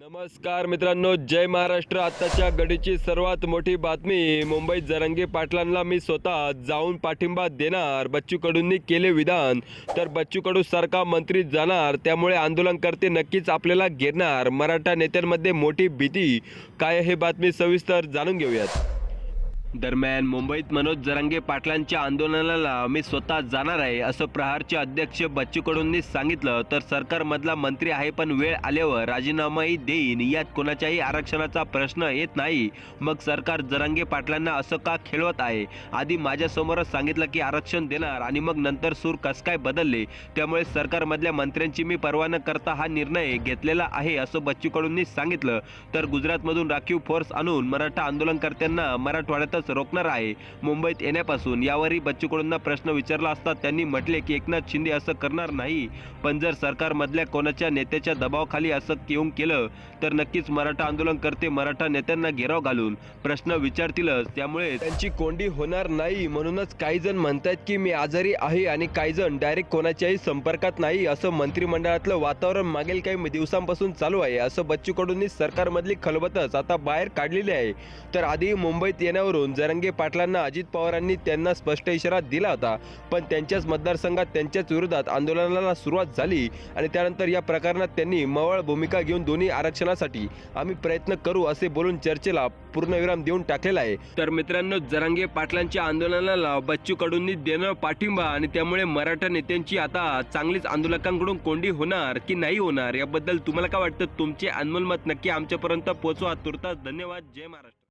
नमस्कार मित्रांनो जय महाराष्ट्र. आत्ताच्या घडीची सर्वात मोठी बातमी मुंबईत जरंगे पाटलांना मी स्वतः जाऊन पाठिंबा देणार बच्चू कडूंनी केले विधान. तर बच्चू कडू सारखा मंत्री जाणार त्यामुळे आंदोलनकर्ते नक्कीच आपल्याला घेणार मराठा नेत्यांमध्ये मोठी भीती. काय हे बातमी सविस्तर जाणून घेऊयात. दरम्यान मुंबईत मनोज जरांगे पाटलांच्या आंदोलनाला मी स्वतः जाणार आहे असं प्रहारचे अध्यक्ष बच्चू कडूंनी सांगितलं. तर सरकारमधला मंत्री आहे पण वेळ आल्यावर राजीनामाही देईन यात कोणाच्याही आरक्षणाचा प्रश्न येत नाही. मग सरकार जरांगे पाटलांना असं का खेळवत आहे? आधी माझ्यासमोरच सांगितलं की आरक्षण देणार आणि मग नंतर सूर कस काय बदलले? त्यामुळे सरकारमधल्या मंत्र्यांची मी परवा न करता हा निर्णय घेतलेला आहे असं बच्चू कडूंनी सांगितलं. तर गुजरातमधून राखीव फोर्स आणून मराठा आंदोलनकर्त्यांना मराठवाड्यातच रोखणार आहे. मुंबईत येण्यापासून यावरही बच्चूकडूंना प्रश्न विचारला असता त्यांनी म्हटले की एकनाथ शिंदे असं करणार नाही. पण जर सरकारमधल्या कोणाच्या नेत्याच्या दबावाखाली असं येऊन केलं तर नक्कीच मराठा आंदोलनकर्ते मराठा नेत्यांना घेराव घालून प्रश्न विचारतीलच. त्यामुळे त्यांची कोंडी होणार नाही म्हणूनच काही जण म्हणतात की मी आजारी आहे आणि काही जण डायरेक्ट कोणाच्याही संपर्कात नाही असं मंत्रिमंडळातलं वातावरण मागील काही दिवसांपासून चालू आहे. असं बच्चूकडूंनी सरकारमधली खलबतच आता बाहेर काढलेली आहे. तर आधी मुंबईत येण्यावरून जरंगे पाटलांना अजित पवारांनी त्यांना स्पष्ट इशारा दिला होता. पण त्यांच्याच मतदारसंघात त्यांच्याच विरोधात आंदोलनाला सुरुवात झाली आणि त्यानंतर या प्रकरणात त्यांनी मवळ भूमिका घेऊन दोन्ही आरक्षणासाठी आम्ही प्रयत्न करू असे बोलून चर्चेला पूर्णविराम देऊन टाकलेला आहे. तर मित्रांनो जरांगे पाटलांच्या आंदोलनाला बच्चू कडूंनी देणं पाठिंबा आणि त्यामुळे मराठा नेत्यांची आता चांगलीच आंदोलकांकडून कोंडी होणार की नाही होणार याबद्दल तुम्हाला काय वाटतं? तुमचे अनमोल मत नक्की आमच्यापर्यंत पोहोचवा. तुर्तास धन्यवाद. जय महाराष्ट्र.